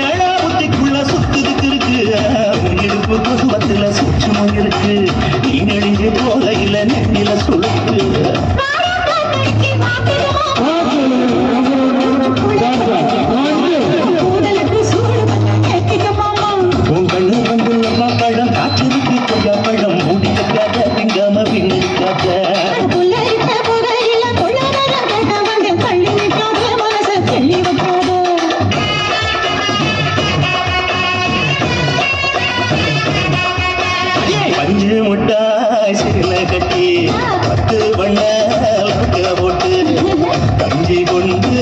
ஏழா புத்திக்குள்ள இருக்கு. நீ நெடுஞ்சு போகையில நெண்டில சுழுக்கு கூடலுக்கு பஞ்சு முட்டாய் சில கட்டி பத்து வண்ண போட்டு கஞ்சி கொண்டு